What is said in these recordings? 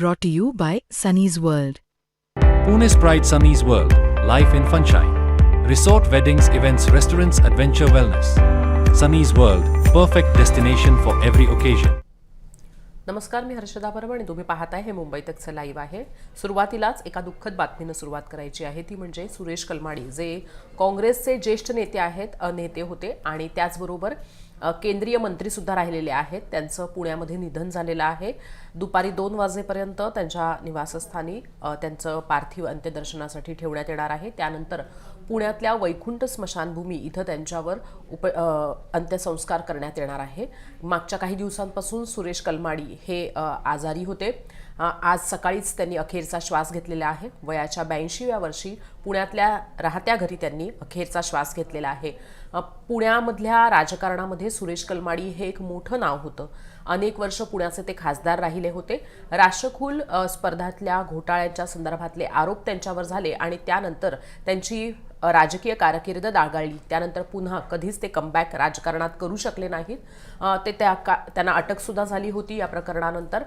Brought to you by Sunny's World. Pune's Pride Sunny's World, Life in Funshine. Resort weddings, events, restaurants, adventure wellness. Sunny's World, perfect destination for every occasion. नमस्कार मी हर्षदा परब आणि तुम्ही पाहताय हे Mumbai तकचं live आहे सुरुवातीलाच एका दुःखद बातमीनं सुरुवात करायची आहे ती म्हणजे सुरेश कलमाडी जे काँग्रेसचे ज्येष्ठ नेते आहेत अ, नेते होते आणि त्याचबरोबर केंद्रीय मंत्रीसुद्धा राहिलेले आहेत. त्यांचं पुण्यामध्ये निधन झालेलं आहे. दुपारी दोन वाजेपर्यंत त्यांच्या निवासस्थानी त्यांचं पार्थिव अंत्यदर्शनासाठी ठेवण्यात येणार आहे. त्यानंतर पुण्यातल्या वैकुंठ स्मशानभूमी इथं त्यांच्यावर उप अंत्यसंस्कार करण्यात येणार आहे. मागच्या काही दिवसांपासून सुरेश कलमाडी हे आजारी होते. आज सकाळीच त्यांनी अखेरचा श्वास घेतलेला आहे. वयाच्या ब्याऐंशीव्या वर्षी पुण्यातल्या राहत्या घरी त्यांनी अखेरचा श्वास घेतलेला आहे. पुण्यामधल्या राजकारणामध्ये सुरेश कलमाडी हे एक मोठं नाव होतं. अनेक वर्ष पुण्याचे ते खासदार राहिले होते. राष्ट्रकुल स्पर्धातल्या घोटाळ्यांच्या संदर्भातले आरोप त्यांच्यावर झाले आणि त्यानंतर त्यांची राजकीय कारकीर्द दागाळली. त्यानंतर पुन्हा कधीच ते कमबॅक राजकारणात करू शकले नाहीत. ते त्या का त्यांना अटकसुद्धा झाली होती या प्रकरणानंतर.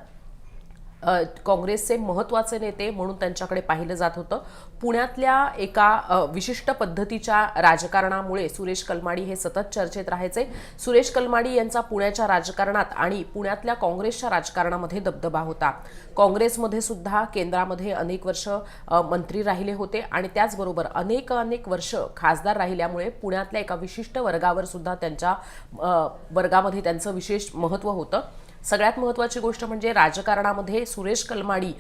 काँग्रेसचे महत्त्वाचे नेते म्हणून त्यांच्याकडे पाहिलं जात होतं. पुण्यातल्या एका विशिष्ट पद्धतीच्या राजकारणामुळे सुरेश कलमाडी हे सतत चर्चेत राहायचे. सुरेश कलमाडी यांचा पुण्याच्या राजकारणात आणि पुण्यातल्या काँग्रेसच्या राजकारणामध्ये दबदबा होता. काँग्रेसमध्ये सुद्धा केंद्रामध्ये अनेक वर्ष मंत्री राहिले होते आणि त्याचबरोबर अनेक अनेक वर्ष खासदार राहिल्यामुळे पुण्यातल्या एका विशिष्ट वर्गावर सुद्धा त्यांच्या वर्गामध्ये त्यांचं विशेष महत्त्व होतं. सगळ्यात महत्त्वाची गोष्ट म्हणजे राजकारणामध्ये सुरेश कलमाडी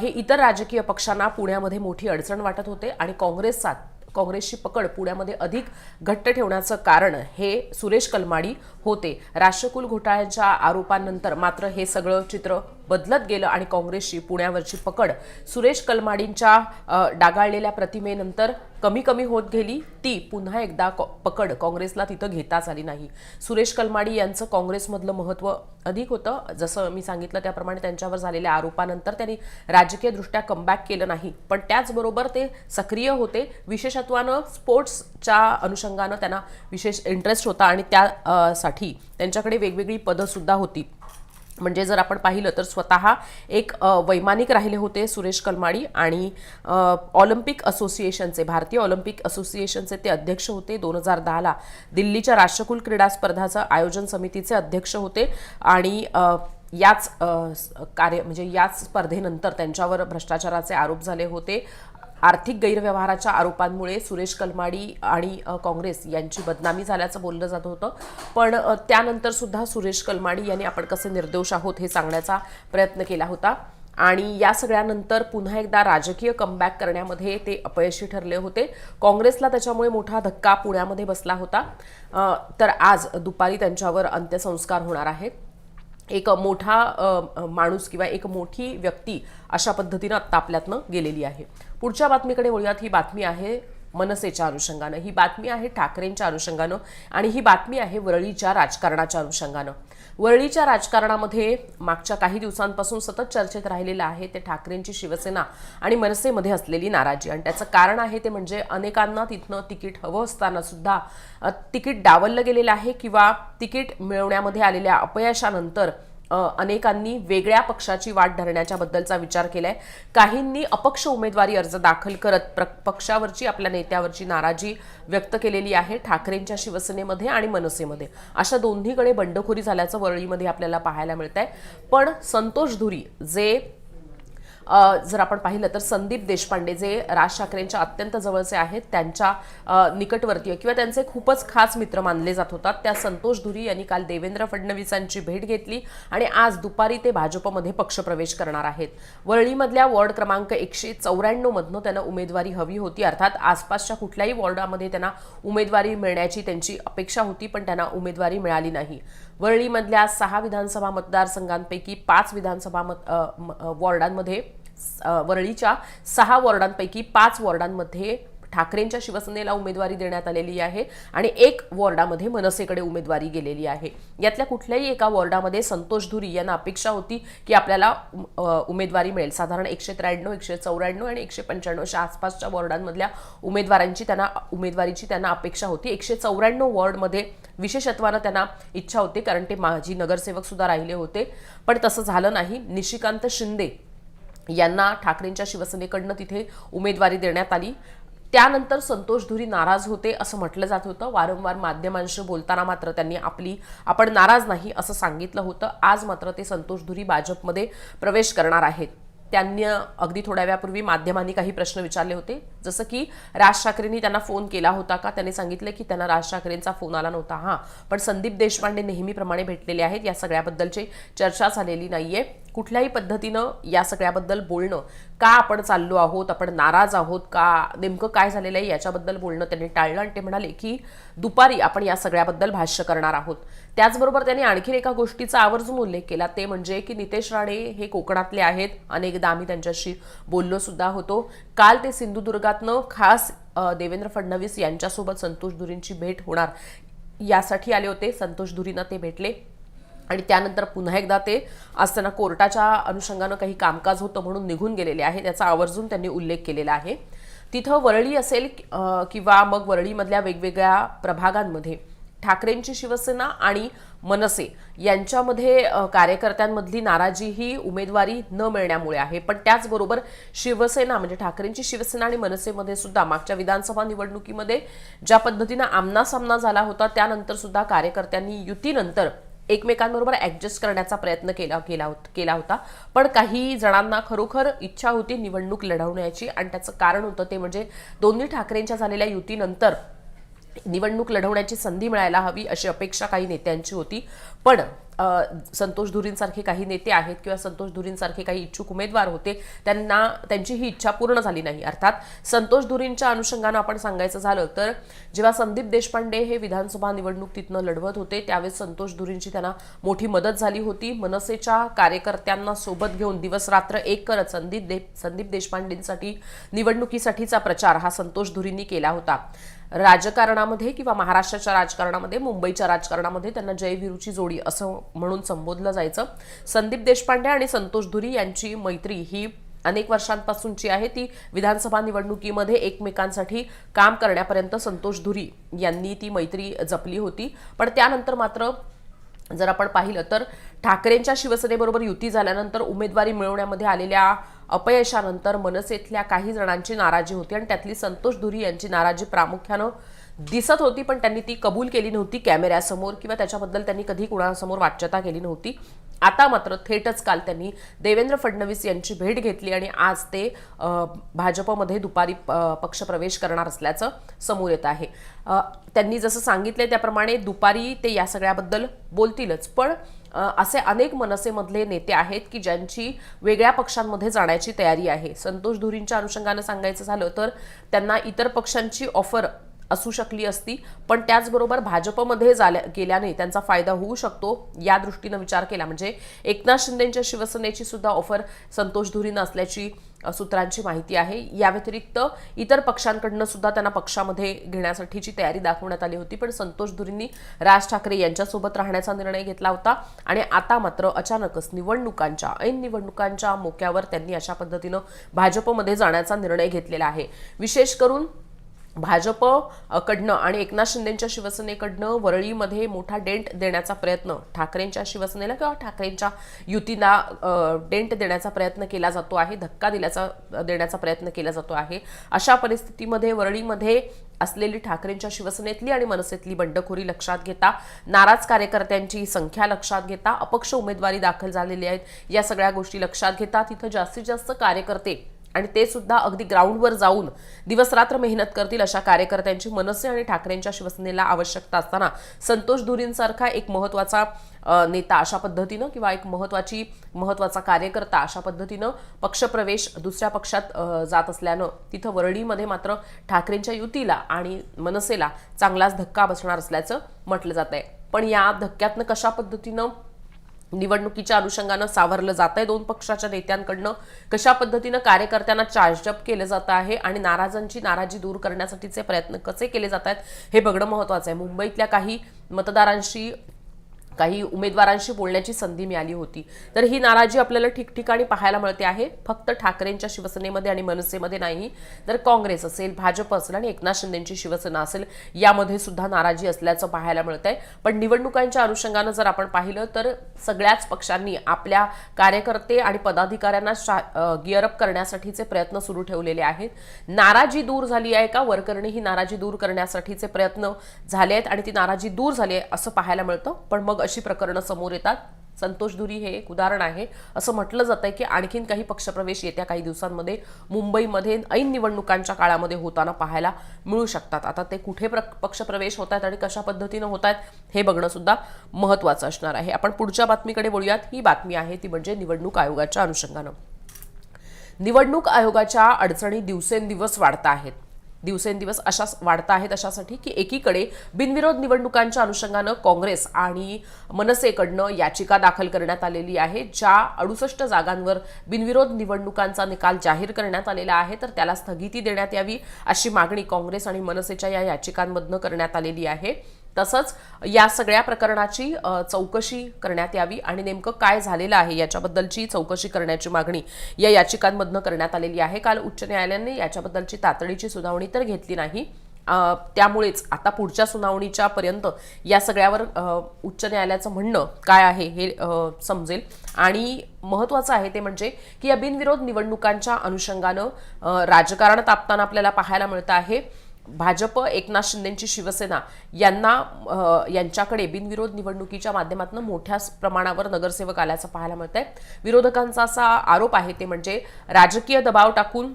हे इतर राजकीय पक्षांना पुण्यामध्ये मोठी अडचण वाटत होते आणि काँग्रेसचा काँग्रेसची पकड पुण्यामध्ये अधिक घट्ट ठेवण्याचं कारण हे सुरेश कलमाडी होते. राष्ट्रकुल घोटाळ्यांच्या आरोपांनंतर मात्र हे सगळं चित्र बदलत गेलं आणि काँग्रेसची पुण्यावरची पकड सुरेश कलमाडींच्या डागाळलेल्या प्रतिमेनंतर कमी कमी होत गेली. ती पुन्हा एकदा कॉ- पकड काँग्रेसला तिथं घेताच आली नाही. सुरेश कलमाडी यांचं काँग्रेसमधलं महत्त्व अधिक होतं. जसं मी सांगितलं त्याप्रमाणे त्यांच्यावर झालेल्या आरोपानंतर त्यांनी राजकीयदृष्ट्या कमबॅक केलं नाही. पण त्याचबरोबर ते सक्रिय होते. विशेषत्वानं स्पोर्ट्सच्या अनुषंगानं त्यांना विशेष इंटरेस्ट होता आणि त्यासाठी त्यांच्याकडे वेगवेगळी पदंसुद्धा होती. म्हणजे जर आपण पाहिलं तर स्वतः एक वैमानिक राहिले होते सुरेश कलमाडी आणि ऑलिम्पिक असोसिएशनचे भारतीय ऑलिम्पिक असोसिएशनचे ते अध्यक्ष होते. दोन हजार दहाला दिल्लीच्या राष्ट्रकुल क्रीडा स्पर्धाचं आयोजन समितीचे अध्यक्ष होते आणि याच कार्य म्हणजे याच स्पर्धेनंतर त्यांच्यावर भ्रष्टाचाराचे आरोप झाले होते. आर्थिक गैरव्यवहाराच्या आरोपांमुळे सुरेश कलमाडी आणि काँग्रेस यांची बदनामी झाल्याचं बोललं जात होतं. पण त्यानंतर सुद्धा सुरेश कलमाडी यांनी आपण कसे निर्दोष आहोत हे सांगण्याचा प्रयत्न केला होता. आणि या सगळ्यानंतर पुन्हा एकदा राजकीय कमबॅक करण्यामध्ये ते अपयशी ठरले होते. काँग्रेसला त्याच्यामुळे मोठा धक्का पुण्यामध्ये बसला होता. तर आज दुपारी त्यांच्यावर अंत्यसंस्कार होणार आहेत. एक मोठा माणूस किंवा एक मोठी व्यक्ती अशा पद्धतीनं आत्ता आपल्यातनं गेलेली आहे. पुढच्या बातमीकडे वळूयात. ही बातमी आहे मनसेच्या अनुषंगानं. ही बातमी आहे ठाकरेंच्या अनुषंगानं आणि ही बातमी आहे वरळीच्या राजकारणाच्या अनुषंगानं. वरळीच्या राजकारणामध्ये मागच्या काही दिवसांपासून सतत चर्चेत राहिलेलं आहे ते ठाकरेंची शिवसेना आणि मनसेमध्ये असलेली नाराजी. आणि त्याचं कारण आहे ते म्हणजे अनेकांना तिथनं तिकीट हवं असताना सुद्धा तिकीट डावललं गेलेलं आहे किंवा तिकीट मिळवण्यामध्ये आलेल्या अपयशानंतर अनेकांनी वेगळ्या पक्षाची वाट धरण्याच्या बद्दलचा विचार केलाय. काहींनी अपक्ष उमेदवारी अर्ज दाखल करत प्र पक्षावरची आपल्या नेत्यावरची नाराजी व्यक्त केलेली आहे ठाकरेंच्या शिवसेनेमध्ये आणि मनसेमध्ये. अशा दोन्हीकडे बंडखोरी झाल्याचं वरळीमध्ये आपल्याला पाहायला मिळत आहे पण संतोष धुरी जे जर आपण पाहिलं तर संदीप देशपांडे जे राज ठाकरेंच्या अत्यंत जवळचे आहेत त्यांच्या निकटवर्तीय किंवा त्यांचे खूपच खास मित्र मानले जात होतात. त्या संतोष धुरी यांनी काल देवेंद्र फडणवीसांची भेट घेतली आणि आज दुपारी ते भाजपमध्ये पक्षप्रवेश करणार आहेत. वरळीमधल्या वॉर्ड क्रमांक एकशे चौऱ्याण्णवमधनं त्यांना उमेदवारी हवी होती. अर्थात आसपासच्या कुठल्याही वॉर्डामध्ये त्यांना उमेदवारी मिळण्याची त्यांची अपेक्षा होती पण त्यांना उमेदवारी मिळाली नाही. वरळीमधल्या सहा विधानसभा मतदारसंघांपैकी पाच विधानसभा मत वॉर्डांमध्ये स- वरळीच्या सहा वॉर्डांपैकी पाच वॉर्डांमध्ये ठाकरेंच्या शिवसेनेला उमेदवारी देण्यात आलेली आहे आणि एक वॉर्डामध्ये मनसेकडे उमेदवारी गेलेली आहे. यातल्या कुठल्याही एका वॉर्डामध्ये संतोष धुरी यांना अपेक्षा होती की आपल्याला उमेदवारी मिळेल. साधारण एकशे त्र्याण्णव एकशे चौऱ्याण्णव आणि एकशे पंच्याण्णवच्या आसपासच्या वॉर्डांमधल्या उमेदवारांची त्यांना उमेदवारीची त्यांना अपेक्षा होती. एकशे चौऱ्याण्णव वॉर्डमध्ये विशेषत्वानं त्यांना इच्छा होती कारण ते माजी नगरसेवक सुद्धा राहिले होते. पण तसं झालं नाही. निशिकांत शिंदे यांना ठाकरेंच्या शिवसेनेकडनं तिथे उमेदवारी देण्यात आली. त्यानंतर संतोष धुरी नाराज होते असं म्हटलं जात होतं. वारंवार माध्यमांशी बोलताना मात्र त्यांनी आपली आपण नाराज नाही असं सांगितलं होतं. आज मात्र ते संतोष धुरी भाजपमध्ये प्रवेश करणार आहेत. त्यांनी अगदी थोड्या वेळापूर्वी माध्यमांनी काही प्रश्न विचारले होते. जसं की राज ठाकरेंनी त्यांना फोन केला होता का? त्यांनी सांगितलं की त्यांना राज ठाकरेंचा फोन आला नव्हता. हां पण संदीप देशपांडे नेहमीप्रमाणे भेटलेले आहेत. या सगळ्याबद्दलची चर्चा झालेली नाहीये. कुठल्याही पद्धतीनं या सगळ्याबद्दल बोलणं का आपण चाललो आहोत आपण नाराज आहोत का नेमकं काय झालेलं आहे याच्याबद्दल बोलणं त्यांनी टाळलं आणि ते म्हणाले की दुपारी आपण या सगळ्याबद्दल भाष्य करणार आहोत. त्याचबरोबर त्यांनी आणखी एका गोष्टीचा आवर्जून उल्लेख केला. ते म्हणजे की नितेश राणे हे कोकणातले आहेत. अनेकदा आम्ही त्यांच्याशी बोललो सुद्धा होतो. काल ते सिंधुदुर्गातनं खास देवेंद्र फडणवीस यांच्यासोबत संतोष धुरींची भेट होणार यासाठी आले होते. संतोष धुरींना ते भेटले. आणि त्यानंतर पुन्हा एकदा ते असताना कोर्टाच्या अनुषंगानं काही कामकाज होतं म्हणून निघून गेलेले आहे त्याचा आवर्जून त्यांनी उल्लेख केलेला आहे. तिथं वरळी असेल किंवा मग वरळीमधल्या वेगवेगळ्या प्रभागांमध्ये ठाकरेंची शिवसेना आणि मनसे यांच्यामध्ये कार्यकर्त्यांमधली नाराजी ही उमेदवारी न मिळण्यामुळे आहे. पण त्याचबरोबर शिवसेना म्हणजे ठाकरेंची शिवसेना आणि मनसेमध्ये सुद्धा मागच्या विधानसभा निवडणुकीमध्ये ज्या पद्धतीनं आमनासामना झाला होता त्यानंतर सुद्धा कार्यकर्त्यांनी युतीनंतर एकमेकांबरोबर ऍडजस्ट करण्याचा प्रयत्न केला केला होत- केला होता. पण काही जणांना खरोखर इच्छा होती निवडणूक लढवण्याची आणि त्याचं कारण होतं ते म्हणजे दोन्ही ठाकरेंच्या झालेल्या युतीनंतर निवडणूक लढवण्याची संधी मिळायला हवी अशी अपेक्षा काही नेत्यांची होती. पण संतोष धुरींसारखे काही नेते आहेत किंवा संतोष धुरींसारखे काही इच्छुक उमेदवार होते त्यांना त्यांची ही इच्छा पूर्ण झाली नाही. अर्थात संतोष धुरींच्या अनुषंगानं आपण सांगायचं झालं तर जेव्हा संदीप देशपांडे हे विधानसभा निवडणूक तिथनं लढवत होते त्यावेळेस संतोष धुरींची त्यांना मोठी मदत झाली होती. मनसेच्या कार्यकर्त्यांना सोबत घेऊन दिवस रात्र एक करत संदीप दे संदीप देशपांडेंसाठी निवडणुकीसाठीचा प्रचार हा संतोष धुरींनी केला होता. राजकारणामध्ये किंवा महाराष्ट्राच्या राजकारणामध्ये मुंबईच्या राजकारणामध्ये त्यांना जयवीरूची जोडी असं म्हणून संबोधलं जायचं. संदीप देशपांडे आणि संतोष धुरी यांची मैत्री ही अनेक वर्षांपासूनची आहे. ती विधानसभा निवडणुकीमध्ये एकमेकांसाठी काम करण्यापर्यंत संतोष धुरी यांनी ती मैत्री जपली होती. पण त्यानंतर मात्र जर आपण पाहिलं तर ठाकरेंच्या शिवसेनेबरोबर युती झाल्यानंतर उमेदवारी मिळवण्यामध्ये आलेल्या अपयशानंतर मनसेतल्या काही जणांची नाराजी होती आणि त्यातली संतोष धुरी यांची नाराजी प्रामुख्यानं दिसत होती पण त्यांनी ती कबूल केली नव्हती कॅमेऱ्यासमोर किंवा त्याच्याबद्दल त्यांनी कधी कुणासमोर वाच्यता केली नव्हती. आता मात्र थेटच काल त्यांनी देवेंद्र फडणवीस यांची भेट घेतली आणि आज ते भाजपमध्ये दुपारी पक्षप्रवेश करणार असल्याचं समोर येत आहे. त्यांनी जसं सांगितलं त्याप्रमाणे दुपारी ते या सगळ्याबद्दल बोलतीलच पण असे अनेक मनसेमधले नेते आहेत की ज्यांची वेगळ्या पक्षांमध्ये जाण्याची तयारी आहे. संतोष धुरींच्या अनुषंगानं सांगायचं झालं तर त्यांना इतर पक्षांची ऑफर असू शकली असती पण त्याचबरोबर भाजपमध्ये झाल्या गेल्याने त्यांचा फायदा होऊ शकतो या दृष्टीनं विचार केला. म्हणजे एकनाथ शिंदेच्या शिवसेनेची सुद्धा ऑफर संतोष धुरीनं असल्याची सूत्रांची माहिती आहे. या व्यतिरिक्त इतर पक्षांकडनं सुद्धा त्यांना पक्षामध्ये घेण्यासाठीची तयारी दाखवण्यात आली होती. पण संतोष धुरींनी राज ठाकरे यांच्यासोबत राहण्याचा निर्णय घेतला होता आणि आता मात्र अचानकच निवडणुकांच्या ऐन निवडणुकांच्या मोक्यावर त्यांनी अशा पद्धतीनं भाजपमध्ये जाण्याचा निर्णय घेतलेला आहे. विशेष करून भाजपकडनं आणि एकनाथ शिंदेच्या शिवसेनेकडनं वरळीमध्ये मोठा डेंट देण्याचा प्रयत्न ठाकरेंच्या शिवसेनेला किंवा ठाकरेंच्या युतीला डेंट देण्याचा प्रयत्न केला जातो आहे धक्का दिल्याचा देण्याचा प्रयत्न केला जातो आहे. अशा परिस्थितीमध्ये वरळीमध्ये असलेली ठाकरेंच्या शिवसेनेतली आणि मनसेतली बंडखोरी लक्षात घेता नाराज कार्यकर्त्यांची संख्या लक्षात घेता अपक्ष उमेदवारी दाखल झालेली आहेत या सगळ्या गोष्टी लक्षात घेता तिथं जास्तीत जास्त कार्यकर्ते आणि ते सुद्धा अगदी ग्राउंडवर जाऊन दिवसरात्र मेहनत करतील अशा कार्यकर्त्यांची मनसे आणि ठाकरेंच्या शिवसेनेला आवश्यकता असताना संतोष धुरींसारखा एक महत्त्वाचा नेता अशा पद्धतीनं किंवा एक महत्वाची महत्त्वाचा कार्यकर्ता अशा पद्धतीनं पक्षप्रवेश दुसऱ्या पक्षात जात असल्यानं तिथं वरळीमध्ये मात्र ठाकरेंच्या युतीला आणि मनसेला चांगलाच धक्का बसणार असल्याचं म्हटलं जात आहे पण या धक्क्यातनं कशा पद्धतीनं निवडणुकीच्या अनुषंगानं सावरलं जात आहे दोन पक्षाच्या नेत्यांकडनं कशा पद्धतीनं कार्यकर्त्यांना चार्जअप केलं जात आहे आणि नाराजांची नाराजी दूर करण्यासाठीचे प्रयत्न कसे केले जात आहेत हे बघणं महत्वाचं आहे. मुंबईतल्या काही मतदारांशी काही उमेदवारांशी बोलण्याची संधी मिळाली होती. तर ही नाराजी आपल्याला ठिकठिकाणी पाहायला मिळते आहे. फक्त ठाकरेंच्या शिवसेनेमध्ये आणि मनसेमध्ये नाही तर काँग्रेस असेल भाजप असेल आणि एकनाथ शिंदेची शिवसेना असेल यामध्ये सुद्धा नाराजी असल्याचं पाहायला मिळत आहे पण निवडणुकांच्या अनुषंगानं जर आपण पाहिलं तर सगळ्याच पक्षांनी आपल्या कार्यकर्ते आणि पदाधिकाऱ्यांना गिअरअप करण्यासाठीचे प्रयत्न सुरू ठेवलेले आहेत. नाराजी दूर झाली आहे का? वरकरणी ही नाराजी दूर करण्यासाठीचे प्रयत्न झाले आहेत आणि ती नाराजी दूर झाली आहे असं पाहायला मिळतं. पण मग अशी प्रकरणं समोर येतात. संतोष धुरी हे एक उदाहरण आहे. असं म्हटलं जात आहे की आणखीन काही पक्षप्रवेश येत्या काही दिवसांमध्ये मुंबईमध्ये ऐन निवडणुकांच्या काळामध्ये होताना पाहायला मिळू शकतात. आता ते कुठे प्र पक्षप्रवेश होत आहेत आणि कशा पद्धतीनं होत आहेत हे बघणं सुद्धा महत्त्वाचं असणार आहे. आपण पुढच्या बातमीकडे बोलूयात. ही बातमी आहे ती म्हणजे निवडणूक आयोगाच्या अनुषंगानं. निवडणूक आयोगाच्या अडचणी दिवसेंदिवस वाढता आहेत. दिवसेंदिवस अशा वाढता आहेत अशासाठी की एकीकडे बिनविरोध निवडणुकांच्या अनुषंगानं काँग्रेस आणि मनसेकडनं याचिका दाखल करण्यात आलेली आहे. ज्या अडुसष्ट जागांवर बिनविरोध निवडणुकांचा निकाल जाहीर करण्यात आलेला आहे तर त्याला स्थगिती देण्यात यावी अशी मागणी काँग्रेस आणि मनसेच्या या याचिकांमधनं करण्यात आलेली आहे. तसंच या सगळ्या प्रकरणाची चौकशी करण्यात यावी आणि नेमकं काय झालेलं आहे याच्याबद्दलची चौकशी करण्याची मागणी या याचिकांमधनं करण्यात आलेली आहे. काल उच्च न्यायालयाने याच्याबद्दलची तातडीची सुनावणी तर घेतली नाही. त्यामुळेच आता पुढच्या सुनावणीच्या पर्यंत या सगळ्यावर उच्च न्यायालयाचं म्हणणं काय आहे हे समजेल. आणि महत्त्वाचं आहे ते म्हणजे की या बिनविरोध निवडणुकांच्या अनुषंगानं राजकारण तापताना आपल्याला पाहायला मिळतं आहे. भाजप एकनाथ शिंदेंची शिवसेना यांना यांच्याकडे बिनविरोध निवडणुकीच्या माध्यमातून मोठ्या प्रमाणावर नगरसेवक आल्याचं पाहायला मिळत आहे विरोधकांचा असा आरोप आहे ते म्हणजे राजकीय दबाव टाकून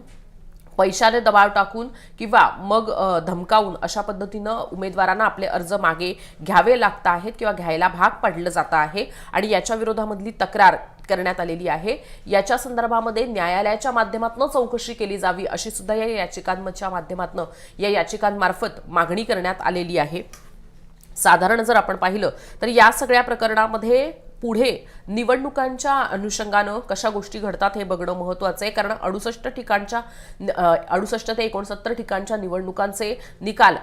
पैशाने दबाव टाकून किंवा मग धमकावून अशा पद्धतीनं उमेदवारांना आपले अर्ज मागे घ्यावे लागत आहेत किंवा घ्यायला भाग पाडलं जात आहे आणि याच्या विरोधामधली तक्रार करण्यात आलेली आहे. याच्या संदर्भामध्ये न्यायालयाच्या माध्यमातून चौकशी केली जावी अशी सुद्धा या याचिकांच्या माध्यमातून या याचिकांमार्फत मागणी करण्यात आलेली आहे. साधारण जर आपण पाहिलं तर या सगळ्या प्रकरणामध्ये पुढे निवडणुकांच्या अनुषंगानं कशा गोष्टी घडतात हे बघणं महत्त्वाचं आहे. कारण अडुसष्ट ठिकाणच्या अडुसष्ट ते एकोणसत्तर ठिकाणच्या निवडणुकांचे निकाल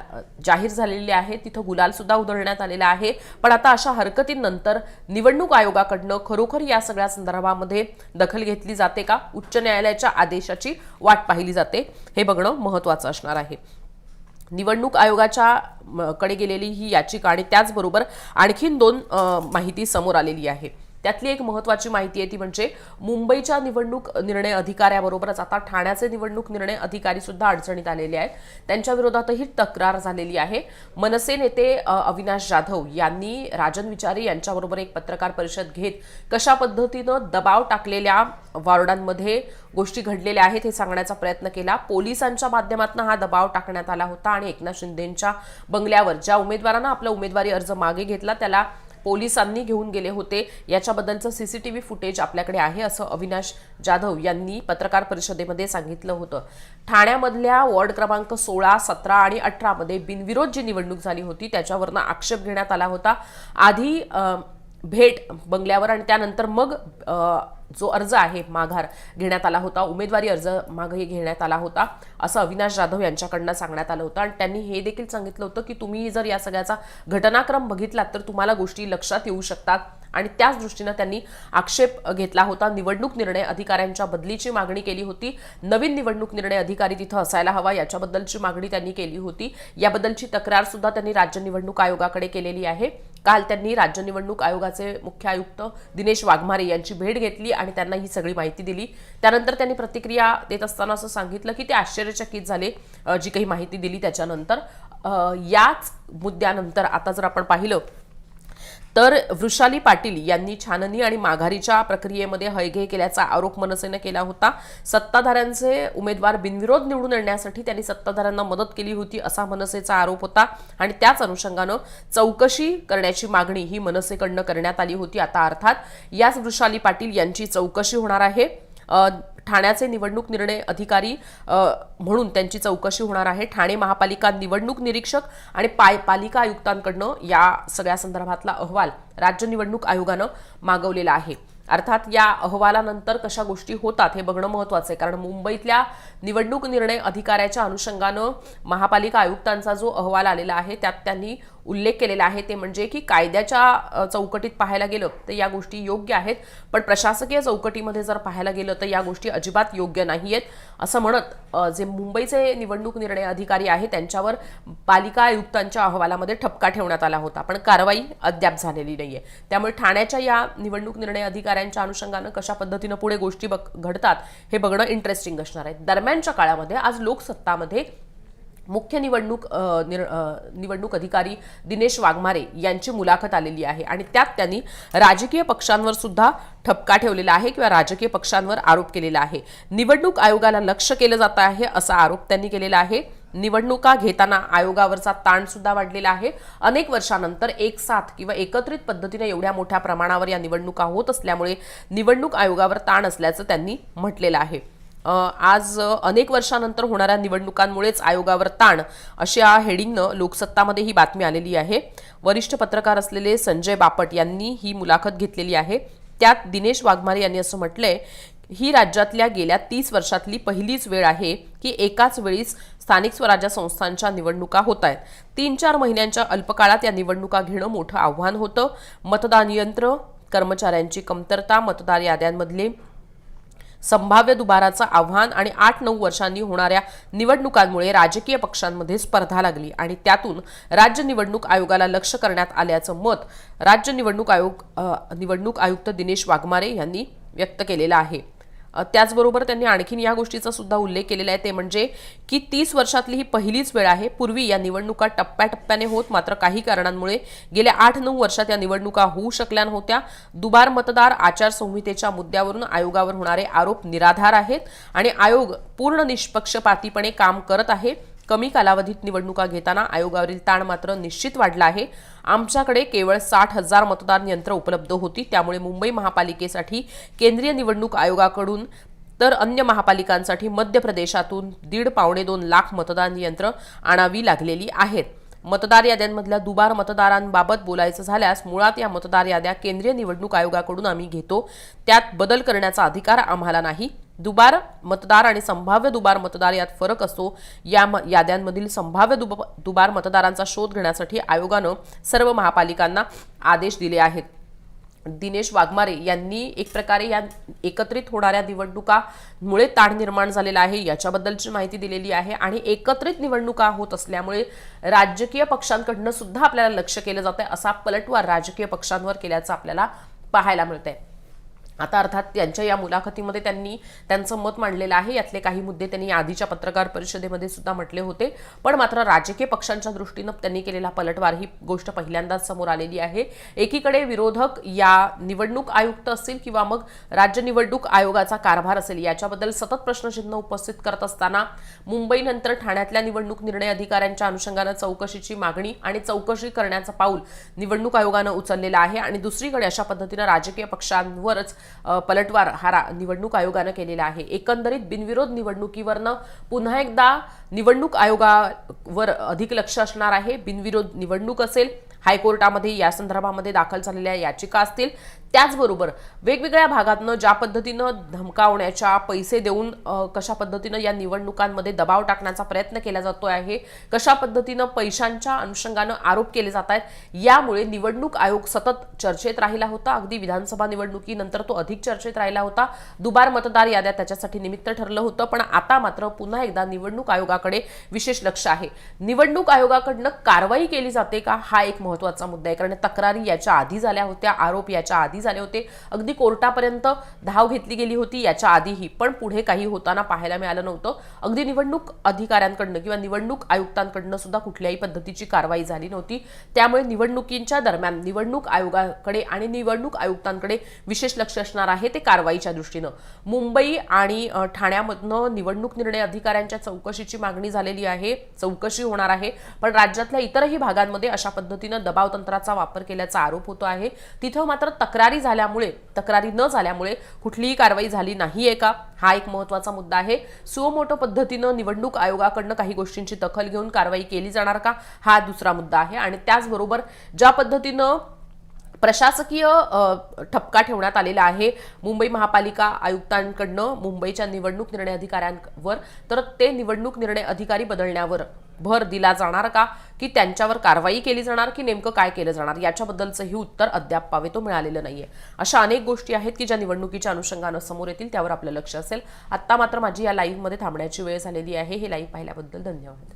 जाहीर झालेले आहेत. तिथं गुलालसुद्धा उधळण्यात आलेला आहे. पण आता अशा हरकतींनंतर निवडणूक आयोगाकडनं खरोखर या सगळ्या संदर्भामध्ये दखल घेतली जाते का? उच्च न्यायालयाच्या आदेशाची वाट पाहिली जाते. हे बघणं महत्त्वाचं असणार आहे. निवडणूक आयोगाच्या म, कडे गेलेली ही याचिका आणि त्याचबरोबर आणखीन दोन माहिती समोर आलेली आहे. त्यातली एक महत्वाची माहिती आहे ती म्हणजे मुंबईच्या निवडणूक निर्णय अधिकाऱ्याबरोबरच आता ठाण्याचे निवडणूक निर्णय अधिकारी सुद्धा अडचणीत आलेले आहेत. त्यांच्या विरोधातही तक्रार झालेली आहे. मनसे नेते अविनाश जाधव यांनी राजन विचारे यांच्याबरोबर एक पत्रकार परिषद घेत कशा पद्धतीनं दबाव टाकलेल्या वॉर्डांमध्ये गोष्टी घडलेल्या आहेत हे सांगण्याचा प्रयत्न केला. पोलिसांच्या माध्यमातून हा दबाव टाकण्यात आला होता आणि एकनाथ शिंदेंच्या बंगल्यावर ज्या उमेदवारांना आपला उमेदवारी अर्ज मागे घेतला त्याला पोलिसांनी घेऊन गेले होते. याच्याबद्दलचं सीसीटीव्ही फुटेज आपल्याकडे आहे असं अविनाश जाधव यांनी पत्रकार परिषदेमध्ये सांगितलं होतं. ठाण्यामधल्या वॉर्ड क्रमांक सोळा सतरा आणि अठरामध्ये बिनविरोध जी निवडणूक झाली होती. त्याच्यावरनं आक्षेप घेण्यात आला होता. आधी भेट बंगल्यावर आणि त्यानंतर मग जो अर्ज आहे माघार घेण्यात आला होता. उमेदवारी अर्ज मागे घेण्यात आला होता असं अविनाश जाधव यांच्याकडनं सांगण्यात आलं होतं. आणि त्यांनी हे देखील सांगितलं होतं की तुम्ही जर या सगळ्याचा घटनाक्रम बघितलात तर तुम्हाला गोष्टी लक्षात येऊ शकतात. आणि त्याच दृष्टीनं त्यांनी आक्षेप घेतला होता. निवडणूक निर्णय अधिकाऱ्यांच्या बदलीची मागणी केली होती. नवीन निवडणूक निर्णय अधिकारी तिथं असायला हवा याच्याबद्दलची मागणी त्यांनी केली होती. याबद्दलची तक्रार सुद्धा त्यांनी राज्य निवडणूक आयोगाकडे केलेली आहे. काल त्यांनी राज्य निवडणूक आयोगाचे मुख्य आयुक्त दिनेश वाघमारे यांची भेट घेतली आणि त्यांना ही सगळी माहिती दिली. त्यानंतर त्यांनी प्रतिक्रिया देत असताना असं सांगितलं की ते आश्चर्यचकित झाले जी काही माहिती दिली त्याच्यानंतर. याच मुद्द्यानंतर आता जर आपण पाहिलं तर वृषाली पाटील यांनी छाननी आणि माघारीच्या प्रक्रियेमध्ये हयघे केल्याचा आरोप मनसेनं केला होता. सत्ताधाऱ्यांचे उमेदवार बिनविरोध निवडून आणण्यासाठी त्यांनी सत्ताधाऱ्यांना मदत केली होती असा मनसेचा आरोप होता आणि त्याच अनुषंगानं चौकशी करण्याची मागणी ही मनसेकडनं करण्यात आली होती. आता अर्थात याच वृषाली पाटील यांची चौकशी होणार आहे. ठाण्याचे निवडणूक निर्णय अधिकारी म्हणून त्यांची चौकशी होणार आहे. ठाणे महापालिका निवडणूक निरीक्षक आणि पाय पालिका आयुक्तांकडनं या सगळ्या संदर्भातला अहवाल राज्य निवडणूक आयोगानं मागवलेला आहे. अर्थात या अहवालानंतर कशा गोष्टी होतात हे बघणं महत्वाचं आहे. कारण मुंबईतल्या निवडणूक निर्णय अधिकाऱ्याच्या अनुषंगानं महापालिका आयुक्तांचा जो अहवाल आलेला आहे त्यात त्यांनी उल्लेख केलेला आहे ते म्हणजे की कायद्याच्या चौकटीत पाहायला गेलं तर या गोष्टी योग्य आहेत. पण प्रशासकीय चौकटीमध्ये जर पाहायला गेलं तर या गोष्टी अजिबात योग्य नाही आहेत असं म्हणत जे मुंबईचे निवडणूक निर्णय अधिकारी आहेत त्यांच्यावर पालिका आयुक्तांच्या अहवालामध्ये ठपका ठेवण्यात आला होता. पण कारवाई अद्याप झालेली नाही आहे त्यामुळे ठाण्याच्या या निवडणूक निर्णय अधिकाऱ्यांच्या अनुषंगानं कशा पद्धतीनं पुढे गोष्टी बघ घडतात हे बघणं इंटरेस्टिंग असणार आहे. दरम्यानच्या काळामध्ये आज लोकसत्तामध्ये मुख्य निवडणूक निर निवडणूक अधिकारी दिनेश वाघमारे यांची मुलाखत आलेली आहे आणि त्यात त्यांनी राजकीय पक्षांवर सुद्धा ठपका ठेवलेला आहे किंवा राजकीय पक्षांवर आरोप केलेला आहे. निवडणूक आयोगाला लक्ष केलं जात आहे असा आरोप त्यांनी केलेला आहे. निवडणुका घेताना आयोगावरचा ताण सुद्धा वाढलेला आहे. अनेक वर्षानंतर एक साथ किंवा एकत्रित पद्धतीने एवढ्या मोठ्या प्रमाणावर या निवडणुका होत असल्यामुळे निवडणूक आयोगावर ताण असल्याचं त्यांनी म्हटलेलं आहे. आज अनेक वर्षानंतर होणाऱ्या निवडणुकांमुळेच आयोगावर ताण अशा हेडिंगनं लोकसत्तामध्ये ही बातमी आलेली आहे. वरिष्ठ पत्रकार असलेले संजय बापट यांनी ही मुलाखत घेतलेली आहे. त्यात दिनेश वाघमारे यांनी असं म्हटलंय ही राज्यातल्या गेल्या तीस वर्षातली पहिलीच वेळ आहे की एकाच वेळीस स्थानिक स्वराज्य संस्थांच्या निवडणुका होत आहेत. तीन चार महिन्यांच्या अल्पकाळात या निवडणुका घेणं मोठं आव्हान होतं. मतदान यंत्र कर्मचाऱ्यांची कमतरता मतदार याद्यांमधले संभाव्य दुबाराचं आव्हान आणि आठ नऊ वर्षांनी होणाऱ्या निवडणुकांमुळे राजकीय पक्षांमध्ये स्पर्धा लागली आणि त्यातून राज्य निवडणूक आयोगाला लक्ष करण्यात आल्याचं मत राज्य निवडणूक आयोग निवडणूक आयुक्त दिनेश वाघमारे यांनी व्यक्त केलेलं आहे. त्याचबरोबर त्यांनी आणखीन या गोष्टीचा सुद्धा उल्लेख केलेला आहे. ते म्हणजे की तीस वर्षातली ही पहिलीच वेळ आहे. पूर्वी या निवडणुका टप्प्याटप्प्याने होत मात्र काही कारणांमुळे गेल्या आठ नऊ वर्षात या निवडणुका होऊ शकल्या नव्हत्या. दुबार मतदार आचारसंहितेच्या मुद्द्यावरून आयोगावर होणारे आरोप निराधार आहेत आणि आयोग पूर्ण निष्पक्षपातीपणे काम करत आहे. कमी कालावधीत निवडणुका घेताना आयोगावरील ताण मात्र निश्चित वाढला आहे. आमच्याकडे केवळ साठ हजार मतदान यंत्र उपलब्ध होती. त्यामुळे मुंबई महापालिकेसाठी केंद्रीय निवडणूक आयोगाकडून तर अन्य महापालिकांसाठी मध्य प्रदेशातून दीड पावणे दोन लाख मतदान यंत्र आणावी लागलेली आहेत. मतदार याद्यांमधल्या दुबार मतदारांबाबत बोलायचं झाल्यास मुळात या मतदार याद्या केंद्रीय निवडणूक आयोगाकडून आम्ही घेतो. त्यात बदल करण्याचा अधिकार आम्हाला नाही. दुबार मतदार आणि संभाव्य दुबार मतदार यात फरक असतो या म- याद्यांमधील संभाव्य दुब दुबार मतदारांचा शोध घेण्यासाठी आयोगानं सर्व महापालिकांना आदेश दिले आहेत. दिनेश वाघमारे यांनी एक प्रकारे या एकत्रित होणाऱ्या निवडणुकामुळे ताण निर्माण झालेला आहे. याच्याबद्दलची माहिती दिलेली आहे आणि एकत्रित निवडणुका होत असल्यामुळे राजकीय पक्षांकडनं सुद्धा आपल्याला लक्ष केलं जातं आहे असा पलटवार राजकीय पक्षांवर केल्याचं आपल्याला पाहायला मिळतंय. आता अर्थात त्यांच्या या मुलाखतीमध्ये त्यांनी त्यांचं मत मांडलेलं आहे. यातले काही मुद्दे त्यांनी आधीच्या पत्रकार परिषदेमध्ये सुद्धा म्हटले होते. पण मात्र राजकीय पक्षांच्या दृष्टीनं त्यांनी केलेला पलटवार ही गोष्ट पहिल्यांदाच समोर आलेली आहे. एकीकडे विरोधक या निवडणूक आयुक्त असतील किंवा मग राज्य निवडणूक आयोगाचा कारभार असेल याच्याबद्दल सतत प्रश्नचिन्ह उपस्थित करत असताना मुंबईनंतर ठाण्यातल्या निवडणूक निर्णय अधिकाऱ्यांच्या अनुषंगानं चौकशीची मागणी आणि चौकशी करण्याचं पाऊल निवडणूक आयोगानं उचललेलं आहे. आणि दुसरीकडे अशा पद्धतीनं राजकीय पक्षांवरच पलटवार हा रा- निवडणूक आयोगानं केलेला आहे. एकंदरीत बिनविरोध निवडणुकीवरनं पुन्हा एकदा निवडणूक आयोगावर अधिक लक्ष असणार आहे. बिनविरोध निवडणूक असेल हायकोर्टामध्ये या संदर्भामध्ये दाखल झालेल्या याचिका असतील त्याचबरोबर वेगवेगळ्या भागातनं ज्या पद्धतीनं धमकावण्याच्या पैसे देऊन कशा पद्धतीनं या निवडणुकांमध्ये दबाव टाकण्याचा प्रयत्न केला जातो आहे कशा पद्धतीनं पैशांच्या अनुषंगानं आरोप केले जात आहेत यामुळे निवडणूक आयोग सतत चर्चेत राहिला होता. अगदी विधानसभा निवडणुकीनंतर तो अधिक चर्चेत राहिला होता. दुबार मतदार याद्या त्याच्यासाठी निमित्त ठरलं होतं पण आता मात्र पुन्हा एकदा निवडणूक आयोगाकडे विशेष लक्ष आहे. निवडणूक आयोगाकडनं कारवाई केली जाते का? हा एक महत्त्वाचा मुद्दा आहे कारण तक्रारी याच्या आधी झाल्या होत्या आरोप याच्या आधी झाले होते. अगदी कोर्टापर्यंत धाव घेतली गेली होती याच्या आधीही. पण पुढे काही होताना पाहायला मिळालं नव्हतं. अगदी निवडणूक अधिकाऱ्यांकडनं किंवा निवडणूक आयुक्तांकडनं सुद्धा कुठल्याही पद्धतीची कारवाई झाली नव्हती. त्यामुळे निवडणुकींच्या दरम्यान निवडणूक आयोगाकडे आणि निवडणूक आयुक्तांकडे विशेष लक्ष असणार आहे ते कारवाईच्या दृष्टीनं. मुंबई आणि ठाण्यामधनं निवडणूक निर्णय अधिकाऱ्यांच्या चौकशीची मागणी झालेली आहे. चौकशी होणार आहे. पण राज्यातल्या इतरही भागांमध्ये अशा पद्धतीनं दबाव तंत्राचा वापर केल्याचा आरोप होतो आहे. तिथं मात्र तक्रार झाल्यामुळे तक्रारी न झाल्यामुळे कुठलीही कारवाई झाली नाहीये का? हा एक महत्त्वाचा मुद्दा आहे. सुमोटो पद्धतीनं निवडणूक आयोगाकडनं काही गोष्टींची दखल घेऊन कारवाई केली जाणार का? हा दुसरा मुद्दा आहे. आणि त्याचबरोबर ज्या पद्धतीनं प्रशासकीय ठपका ठेवण्यात आलेला आहे. मुंबई महापालिका आयुक्तांकडनं मुंबईच्या निवडणूक निर्णय अधिकाऱ्यांवर तर ते निवडणूक निर्णय अधिकारी बदलण्यावर भर दिला जाणार का? की त्यांच्यावर कारवाई केली जाणार की नेमकं काय केलं जाणार? याच्याबद्दलचंही उत्तर अद्याप पावे तो मिळालेलं नाहीये. अशा अनेक गोष्टी आहेत की ज्या निवडणुकीच्या अनुषंगानं समोर येतील त्यावर आपलं लक्ष असेल. आत्ता मात्र माझी या लाईव्हमध्ये थांबण्याची वेळ झालेली आहे. हे लाईव्ह पाहिल्याबद्दल धन्यवाद.